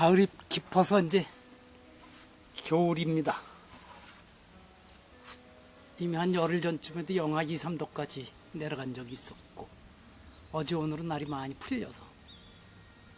가을이 깊어서 이제 겨울입니다. 이미 한 열흘 전쯤에도 영하 2, 3도까지 내려간 적이 있었고 어제 오늘은 날이 많이 풀려서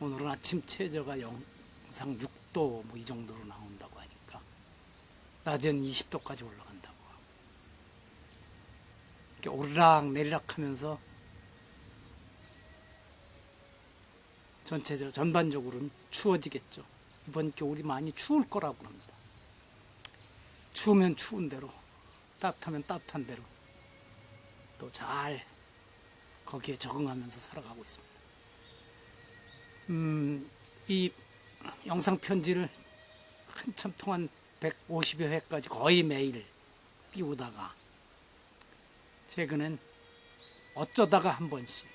오늘은 아침 최저가 영상 6도 뭐 이 정도로 나온다고 하니까 낮엔 20도까지 올라간다고 하고 이렇게 오르락 내리락 하면서 전체적으로 전반적으로는 추워지겠죠. 이번 겨울이 많이 추울 거라고 합니다. 추우면 추운 대로, 따뜻하면 따뜻한 대로 또 잘 거기에 적응하면서 살아가고 있습니다. 음, 이 영상 편지를 한참 동안 150여 회까지 거의 매일 띄우다가 최근엔 어쩌다가 한 번씩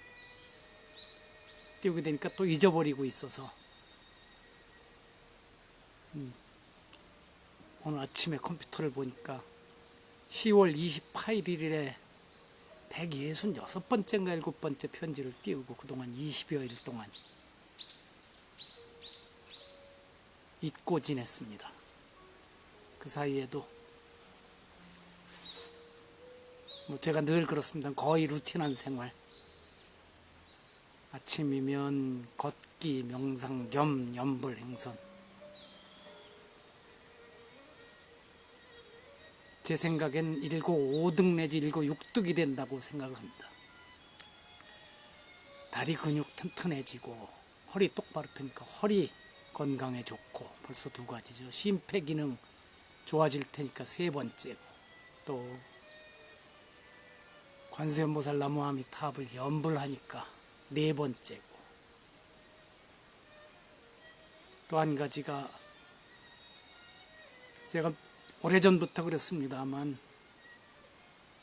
띄우게 되니까 또 잊어버리고 있어서 음, 오늘 아침에 컴퓨터를 보니까 10월 28일에 166번째인가 7번째 편지를 띄우고 그동안 20여일 동안 잊고 지냈습니다. 그 사이에도 뭐 제가 늘 그렇습니다. 거의 루틴한 생활. 아침이면 걷기, 명상 겸 연불 행선. 제 생각엔 일고 5등 내지 일고 6득이 된다고 생각합니다. 다리 근육 튼튼해지고 허리 똑바로 펴니까 허리 건강에 좋고 벌써 두 가지죠. 심폐 기능 좋아질 테니까 세 번째고 또 관세음보살 나무아미 탑을 연불하니까 네 번째고 또 한 가지가 제가 오래전부터 그랬습니다만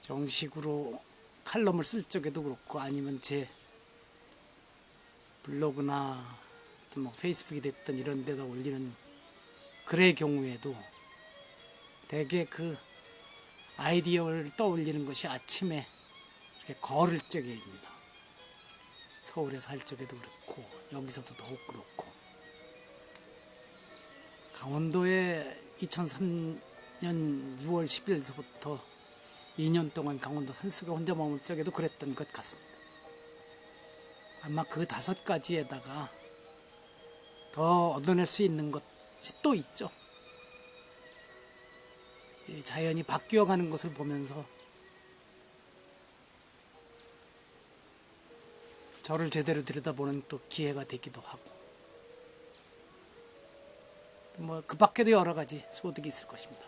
정식으로 칼럼을 쓸 적에도 그렇고 아니면 제 블로그나 뭐 페이스북이 됐든 이런 데다 올리는 글의 경우에도 대개 그 아이디어를 떠올리는 것이 아침에 이렇게 걸을 적에입니다. 서울에 살 적에도 그렇고 여기서도 더욱 그렇고 강원도에 2003년 6월 10일서부터 2년 동안 강원도 산속에 혼자 머물 적에도 그랬던 것 같습니다. 아마 그 다섯 가지에다가 더 얻어낼 수 있는 것이 또 있죠. 이 자연이 바뀌어 가는 것을 보면서 저를 제대로 들여다보는 또 기회가 되기도 하고 뭐 그 밖에도 여러 가지 소득이 있을 것입니다.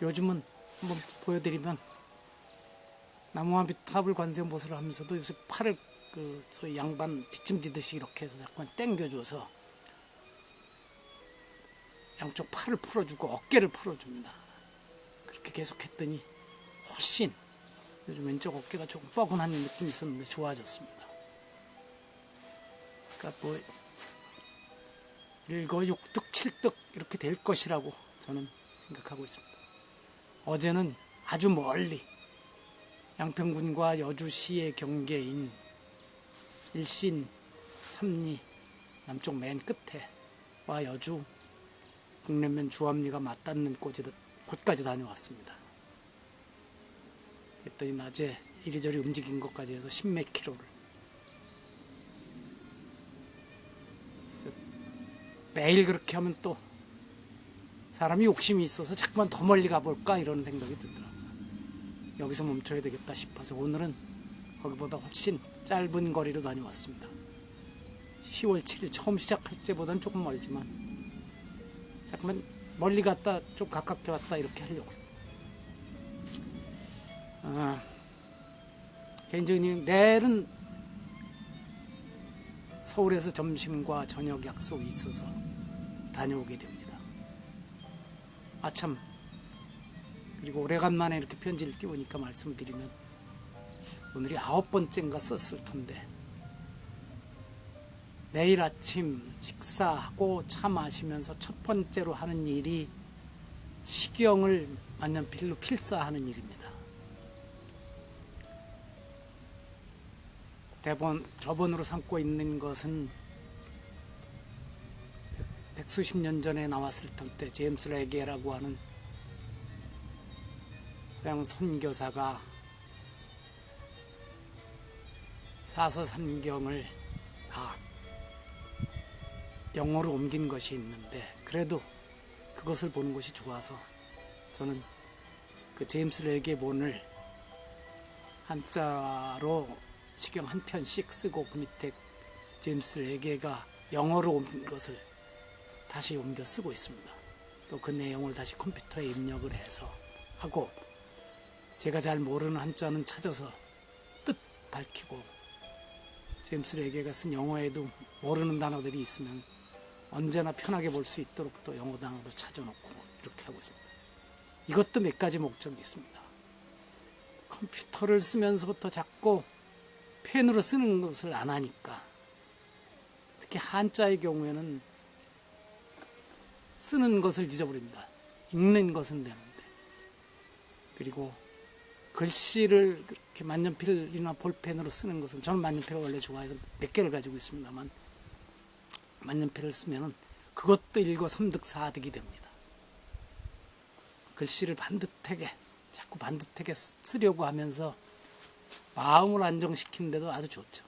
요즘은 한번 보여드리면 나무와 탑을 관세음보살을 하면서도 요새 팔을 그 소위 양반 뒷짐 지듯이 이렇게 해서 자꾸만 당겨줘서 양쪽 팔을 풀어주고 어깨를 풀어줍니다. 그렇게 계속 했더니 훨씬 요즘 왼쪽 어깨가 조금 뻐근한 느낌이 있었는데 좋아졌습니다. 그러니까 뭐 일거 육득 칠득 이렇게 될 것이라고 저는 생각하고 있습니다. 어제는 아주 멀리 양평군과 여주시의 경계인 일신 삼리 남쪽 맨 끝에 와 여주 북내면 주암리가 맞닿는 곳까지 다녀왔습니다. 그랬더니 낮에 이리저리 움직인 것까지 해서 십몇 킬로를 매일 그렇게 하면 또 사람이 욕심이 있어서 자꾸만 더 멀리 가볼까 이런 생각이 들더라고요. 여기서 멈춰야 되겠다 싶어서 오늘은 거기보다 훨씬 짧은 거리로 다녀왔습니다. 10월 7일 처음 시작할 때보다는 조금 멀지만 잠깐만 멀리 갔다 좀 가깝게 왔다 이렇게 하려고. 아, 개인적인 내일은 서울에서 점심과 저녁 약속이 있어서 다녀오게 됩니다. 아참 그리고 오래간만에 이렇게 편지를 띄우니까 말씀을 드리면 오늘이 아홉 번째인가 썼을 텐데 매일 아침 식사하고 차 마시면서 첫 번째로 하는 일이 식경을 만년필로 필사하는 일입니다. 대본 저번으로 삼고 있는 것은 백 수십 년 전에 나왔을 텐데 제임스 레게라고 하는 서양 선교사가 사서삼경을 다 영어로 옮긴 것이 있는데 그래도 그것을 보는 것이 좋아서 저는 그 제임스 레게본을 한자로 시경 한 편씩 쓰고 그 밑에 제임스 레게가 영어로 옮긴 것을 다시 옮겨 쓰고 있습니다. 또 그 내용을 다시 컴퓨터에 입력을 해서 하고 제가 잘 모르는 한자는 찾아서 뜻 밝히고 제임스 레게가 쓴 영어에도 모르는 단어들이 있으면 언제나 편하게 볼 수 있도록 또 영어 단어도 찾아놓고 이렇게 하고 있습니다. 이것도 몇 가지 목적이 있습니다. 컴퓨터를 쓰면서부터 자꾸 펜으로 쓰는 것을 안 하니까 특히 한자의 경우에는 쓰는 것을 잊어버립니다. 읽는 것은 되는데 그리고 글씨를 그렇게 만년필이나 볼펜으로 쓰는 것은 저는 만년필을 원래 좋아해서 몇 개를 가지고 있습니다만 만년필을 쓰면은 그것도 일거 삼득 사득이 됩니다. 글씨를 반듯하게 자꾸 반듯하게 쓰려고 하면서 마음을 안정시키는데도 아주 좋죠.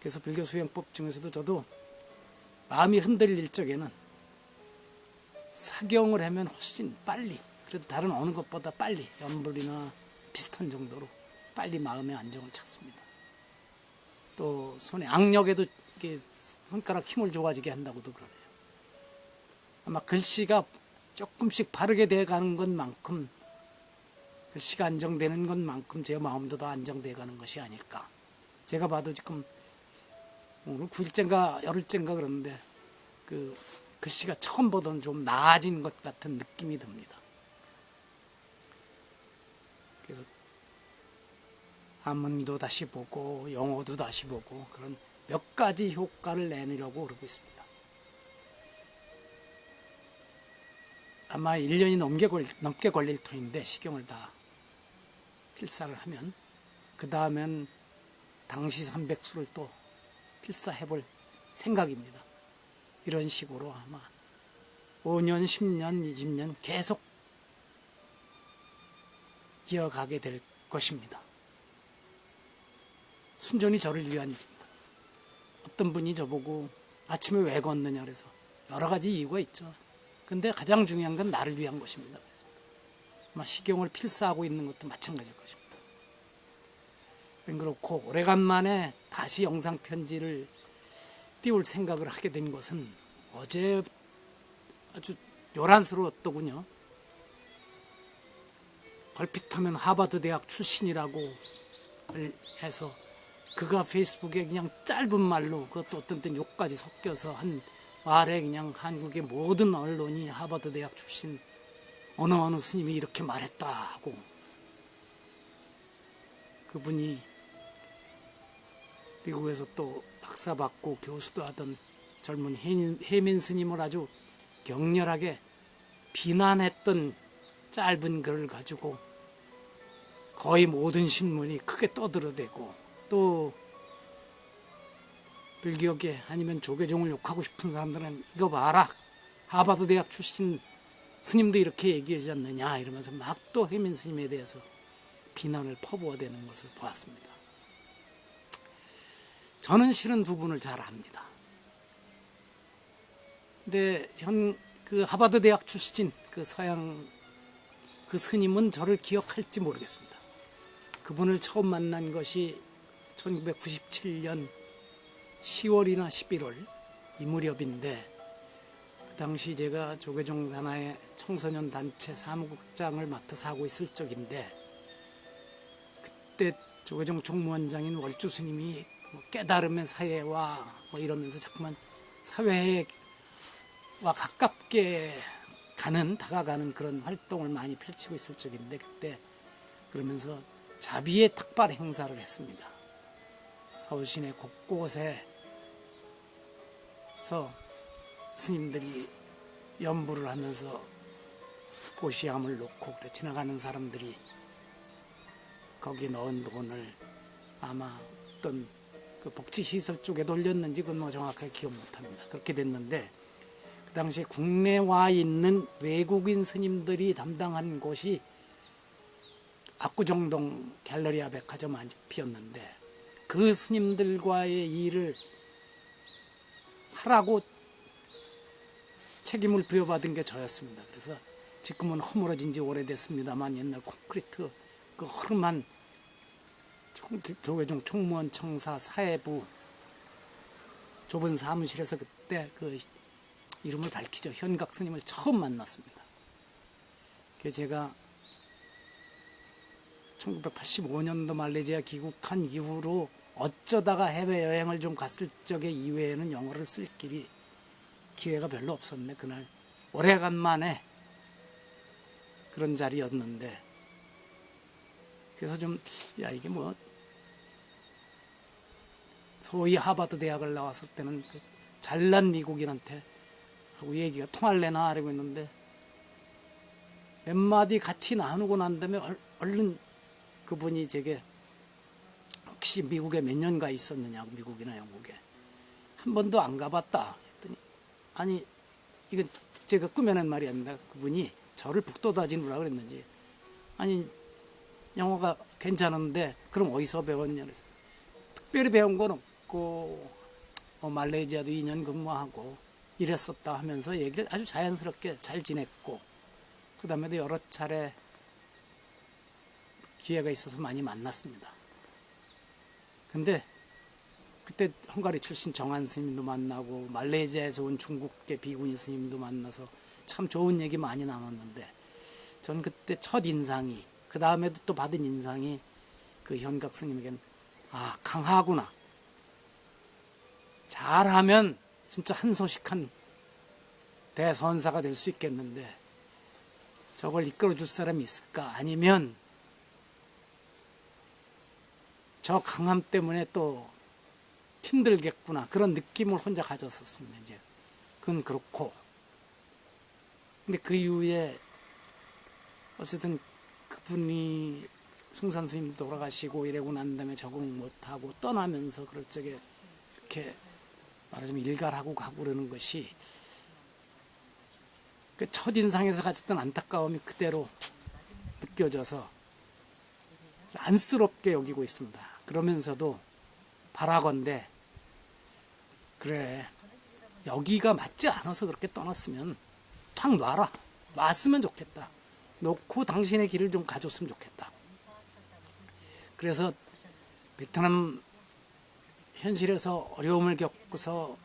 그래서 불교 수행법 중에서도 저도 마음이 흔들릴 적에는 사경을 하면 훨씬 빨리 그래도 다른 어느 것보다 빨리 연불이나 비슷한 정도로 빨리 마음의 안정을 찾습니다. 또 손에 악력에도 이게 손가락 힘을 좋아지게 한다고도 그러네요. 아마 글씨가 조금씩 바르게 돼 가는 것만큼 글씨가 안정되는 것만큼 제 마음도 더 안정돼 가는 것이 아닐까. 제가 봐도 지금 오늘 9일째인가 열흘째인가 그러는데 그 글씨가 처음 보던 좀 나아진 것 같은 느낌이 듭니다. 그래서 한문도 다시 보고 영어도 다시 보고 그런 몇 가지 효과를 내느려고 그러고 있습니다. 아마 1년이 넘게, 걸, 넘게 걸릴 터인데 시경을 다 필사를 하면 그 다음엔 당시 300수를 또 필사해볼 생각입니다. 이런 식으로 아마 5년, 10년, 20년 계속 이어가게 될 것입니다. 순전히 저를 위한 일입니다. 어떤 분이 저보고 아침에 왜 걷느냐 그래서 여러 가지 이유가 있죠. 근데 가장 중요한 건 나를 위한 것입니다. 그랬습니다. 아마 시경을 필사하고 있는 것도 마찬가지일 것입니다. 그렇고 오래간만에 다시 영상 편지를 띄울 생각을 하게 된 것은 어제 아주 요란스러웠더군요. 얼핏하면 하버드 대학 출신이라고 해서 그가 페이스북에 그냥 짧은 말로 그것도 어떤 땐 욕까지 섞여서 한 말에 그냥 한국의 모든 언론이 하버드 대학 출신 어느 어느 스님이 이렇게 말했다 하고 그분이 미국에서 또 박사 받고 교수도 하던 젊은 혜민 스님을 아주 격렬하게 비난했던 짧은 글을 가지고 거의 모든 신문이 크게 떠들어대고 또 불교계 아니면 조계종을 욕하고 싶은 사람들은 이거 봐라 하버드 대학 출신 스님도 이렇게 얘기하지 않느냐 이러면서 막또 혜민 스님에 대해서 비난을 퍼부어대는 것을 보았습니다. 저는 실은 두 분을 잘 압니다. 근데 현 그 하버드 대학 출신 그 서양 그 스님은 저를 기억할지 모르겠습니다. 그분을 처음 만난 것이 1997년 10월이나 11월 이 무렵인데 그 당시 제가 조계종 산하의 청소년 단체 사무국장을 맡아서 하고 있을 적인데 그때 조계종 총무원장인 월주 스님이 뭐 깨달음의 사회와 뭐 이러면서 자꾸만 사회와 가깝게 가는 다가가는 그런 활동을 많이 펼치고 있을 적인데 그때 그러면서 자비의 탁발 행사를 했습니다. 서울 시내 곳곳에서 스님들이 연부를 하면서 보시함을 놓고 그래 지나가는 사람들이 거기 넣은 돈을 아마 어떤 그 복지시설 쪽에 돌렸는지 그건 뭐 정확하게 기억 못합니다. 그렇게 됐는데 당시에 국내에 와 있는 외국인 스님들이 담당한 곳이 압구정동 갤러리아 백화점 앞이었는데 그 스님들과의 일을 하라고 책임을 부여받은 게 저였습니다. 그래서 지금은 허물어진 지 오래됐습니다만 옛날 콘크리트 그 허름한 총- 조계종 총무원 청사 사회부 좁은 사무실에서 그때 그 이름을 밝히죠. 현각 스님을 처음 만났습니다. 그 제가 1985년도 말레이시아 귀국한 이후로 어쩌다가 해외여행을 좀 갔을 적에 이외에는 영어를 쓸 길이 기회가 별로 없었네 그날 오래간만에 그런 자리였는데 그래서 좀 야 이게 뭐 소위 하버드 대학을 나왔을 때는 그 잘난 미국인한테 하고 얘기가 통할래나 하려고 했는데 몇 마디 같이 나누고 난 다음에 얼- 얼른 그분이 제게 혹시 미국에 몇 년가 있었느냐고 미국이나 영국에. 한 번도 안 가봤다 했더니 아니 이건 제가 꾸며낸 말이 아닙니다. 그분이 저를 북돋아지느라 그랬는지. 아니 영어가 괜찮은데 그럼 어디서 배웠냐 그래서 특별히 배운 건 없고 어, 말레이시아도 2년 근무하고 이랬었다 하면서 얘기를 아주 자연스럽게 잘 지냈고 그 다음에도 여러 차례 기회가 있어서 많이 만났습니다. 근데 그때 헝가리 출신 정한 스님도 만나고 말레이시아에서 온 중국계 비구니 스님도 만나서 참 좋은 얘기 많이 나눴는데 전 그때 첫 인상이 그 다음에도 또 받은 인상이 그 현각 스님에겐 아 강하구나 잘하면 진짜 한소식한 대선사가 될 수 있겠는데 저걸 이끌어 줄 사람이 있을까? 아니면 저 강함 때문에 또 힘들겠구나. 그런 느낌을 혼자 가졌었습니다 이제. 그건 그렇고. 근데 그 이후에 어쨌든 그분이 숭산 스님 돌아가시고 이래고 난 다음에 적응 못하고 떠나면서 그럴 적에 이렇게 말하자면 일갈하고 가고 그러는 것이 그 첫인상에서 가졌던 안타까움이 그대로 느껴져서 안쓰럽게 여기고 있습니다. 그러면서도 바라건대 그래 여기가 맞지 않아서 그렇게 떠났으면 탁 놔라. 놨으면 좋겠다. 놓고 당신의 길을 좀 가줬으면 좋겠다. 그래서 베트남 현실에서 어려움을 겪고서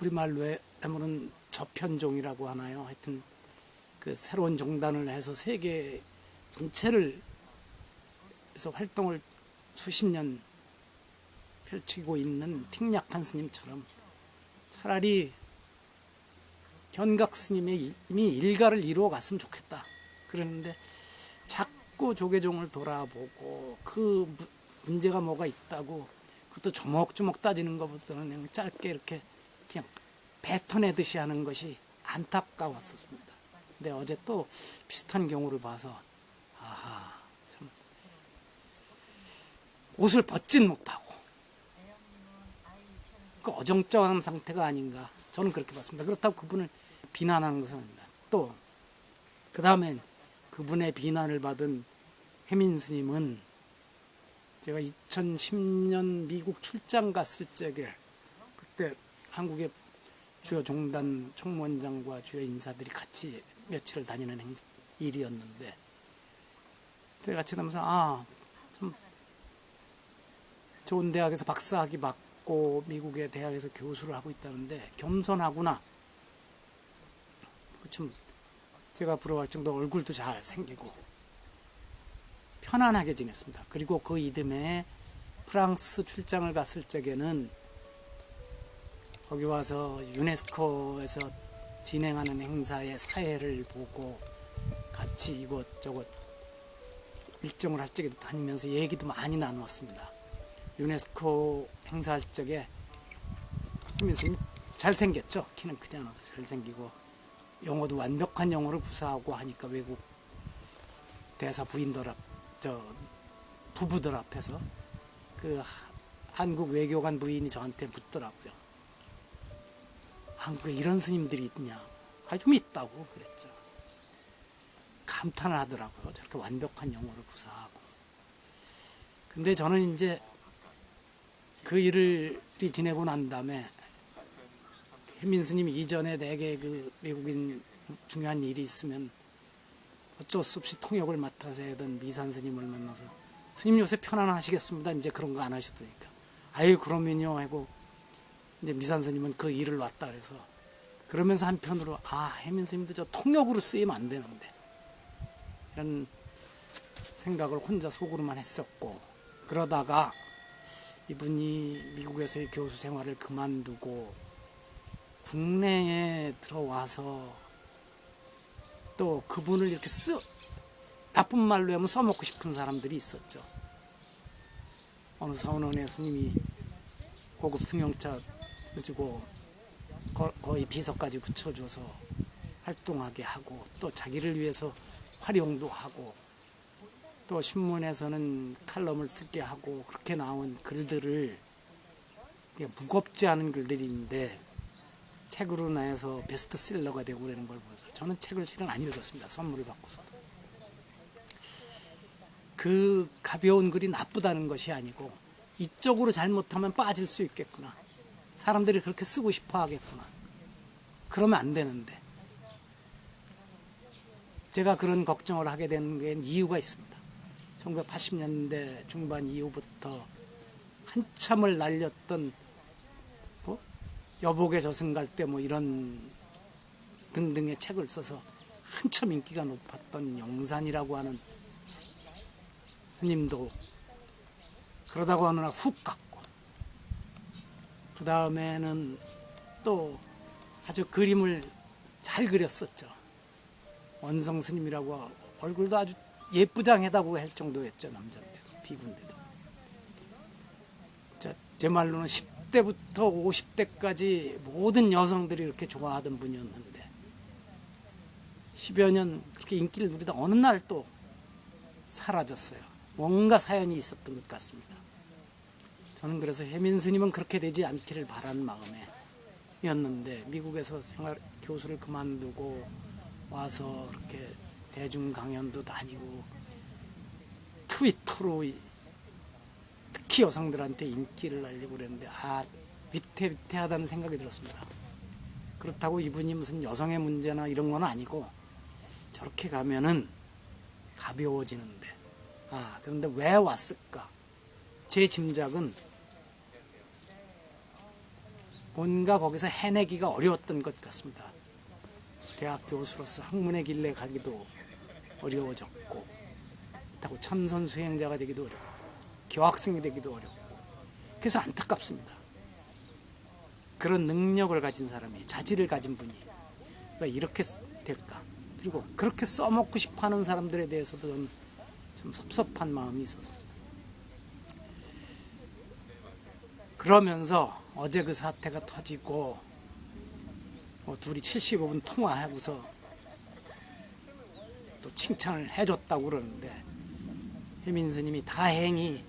우리말로 하면은 저편종이라고 하나요 하여튼 그 새로운 종단을 해서 세계 전체를 해서 활동을 수십 년 펼치고 있는 틱약한 스님처럼 차라리 현각 스님의 이미 일가를 이루어 갔으면 좋겠다. 그랬는데 자꾸 조계종을 돌아보고 그 무- 문제가 뭐가 있다고 그것도 조목조목 따지는 것보다는 그냥 짧게 이렇게 그냥 뱉어내듯이 하는 것이 안타까웠었습니다. 근데 어제 또 비슷한 경우를 봐서 아하 참 옷을 벗진 못하고 그 어정쩡한 상태가 아닌가 저는 그렇게 봤습니다. 그렇다고 그분을 비난하는 것은 아닙니다. 또 그 다음엔 그분의 비난을 받은 해민 스님은 제가 2010년 미국 출장 갔을 적에 그때 한국의 주요 종단 총무원장과 주요 인사들이 같이 며칠을 다니는 행- 일이었는데 그때 같이 다면서 아 참 좋은 대학에서 박사학위 받고 미국의 대학에서 교수를 하고 있다는데 겸손하구나. 그참 제가 부러워할 정도 얼굴도 잘 생기고 편안하게 지냈습니다. 그리고 그 이듬해 프랑스 출장을 갔을 적에는 거기 와서 유네스코에서 진행하는 행사의 사회를 보고 같이 이곳저곳 일정을 할 적에도 다니면서 얘기도 많이 나누었습니다. 유네스코 행사할 적에 김민수님 잘생겼죠? 키는 크지 않아도 잘생기고 영어도 완벽한 영어를 구사하고 하니까 외국 대사 부인들 앞, 저 부부들 앞에서 그 하- 한국 외교관 부인이 저한테 묻더라고요. 한국에 이런 스님들이 있냐? 아, 좀 있다고 그랬죠. 감탄을 하더라고요. 저렇게 완벽한 영어를 구사하고. 근데 저는 이제 그 일을 지내고 난 다음에 혜민 스님 이전에 내게 그 외국인 중요한 일이 있으면 어쩔 수 없이 통역을 맡아서 하던 미산 스님을 만나서 스님 요새 편안하시겠습니다. 이제 그런 거 안 하셔도 되니까. 아유, 그러면요. 하고 이제 미산 스님은 그 일을 왔다 그래서 그러면서 한편으로 아, 혜민 스님도 저 통역으로 쓰이면 안 되는데 이런 생각을 혼자 속으로만 했었고 그러다가 이분이 미국에서의 교수 생활을 그만두고 국내에 들어와서 또 그분을 이렇게 쓰 나쁜 말로 하면 써먹고 싶은 사람들이 있었죠. 어느 선원의 스님이 고급 승용차 거- 거의 비서까지 붙여줘서 활동하게 하고 또 자기를 위해서 활용도 하고 또 신문에서는 칼럼을 쓰게 하고 그렇게 나온 글들을 무겁지 않은 글들인데 책으로 나해서 베스트셀러가 되고 그러는 걸 보면서 저는 책을 실은 안 읽었습니다. 선물을 받고서. 그 가벼운 글이 나쁘다는 것이 아니고 이쪽으로 잘못하면 빠질 수 있겠구나. 사람들이 그렇게 쓰고 싶어 하겠구나. 그러면 안 되는데. 제가 그런 걱정을 하게 된 게 이유가 있습니다. 1980년대 중반 이후부터 한참을 날렸던 뭐 여복의 저승갈 때 뭐 이런 등등의 책을 써서 한참 인기가 높았던 영산이라고 하는 스님도 그러다가 어느 날 훅 갔고 그 다음에는 또 아주 그림을 잘 그렸었죠. 원성 스님이라고 얼굴도 아주 예쁘장하다고 할 정도였죠 남자인데도 자, 제 말로는 10 대부터 50대까지 모든 여성들이 이렇게 좋아하던 분이었는데 10여 년 그렇게 인기를 누리다 어느 날 또 사라졌어요. 뭔가 사연이 있었던 것 같습니다. 저는 그래서 혜민 스님은 그렇게 되지 않기를 바라는 마음에 였는데 미국에서 생활 교수를 그만두고 와서 그렇게 대중 강연도 다니고 트위터로 이- 특히 여성들한테 인기를 날리고 그랬는데 아 위태위태하다는 생각이 들었습니다. 그렇다고 이분이 무슨 여성의 문제나 이런 건 아니고 저렇게 가면은 가벼워지는데 아 그런데 왜 왔을까? 제 짐작은 뭔가 거기서 해내기가 어려웠던 것 같습니다. 대학 교수로서 학문의 길에 가기도 어려워졌고 그렇다고 천선 수행자가 되기도 어렵고 교학생이 되기도 어렵고 그래서 안타깝습니다. 그런 능력을 가진 사람이 자질을 가진 분이 왜 이렇게 쓰- 될까? 그리고 그렇게 써먹고 싶어하는 사람들에 대해서도 좀 섭섭한 마음이 있어서 그러면서 어제 그 사태가 터지고 뭐 둘이 75분 통화하고서 또 칭찬을 해줬다고 그러는데 혜민 스님이 다행히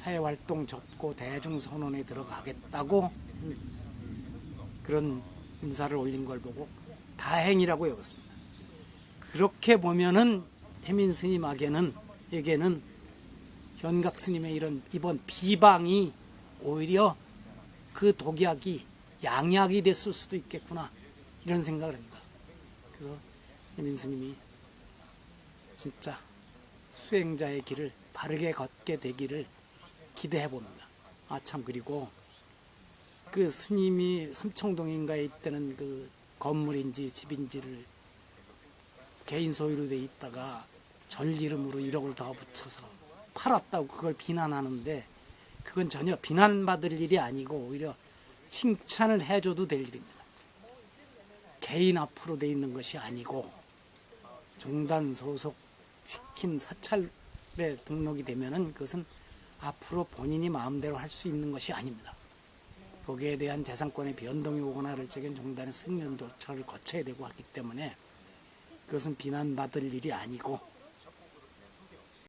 사회활동 접고 대중선언에 들어가겠다고 그런 인사를 올린 걸 보고 다행이라고 여겼습니다. 그렇게 보면은 혜민 스님에게는 에게는 현각 스님의 이런 이번 비방이 오히려 그 독약이 양약이 됐을 수도 있겠구나 이런 생각을 합니다. 그래서 혜민 스님이 진짜 수행자의 길을 바르게 걷게 되기를 기대해 봅니다. 아 참 그리고 그 스님이 삼청동인가에 있다는 그 건물인지 집인지를 개인 소유로 돼 있다가 절 이름으로 1억을 더 붙여서 팔았다고 그걸 비난하는데 그건 전혀 비난받을 일이 아니고 오히려 칭찬을 해줘도 될 일입니다. 개인 앞으로 돼 있는 것이 아니고 종단 소속 시킨 사찰에 등록이 되면은 그것은 앞으로 본인이 마음대로 할 수 있는 것이 아닙니다. 거기에 대한 재산권의 변동이 오거나 할 적엔 종단의 승인 조처를 거쳐야 되고 하기 때문에 그것은 비난받을 일이 아니고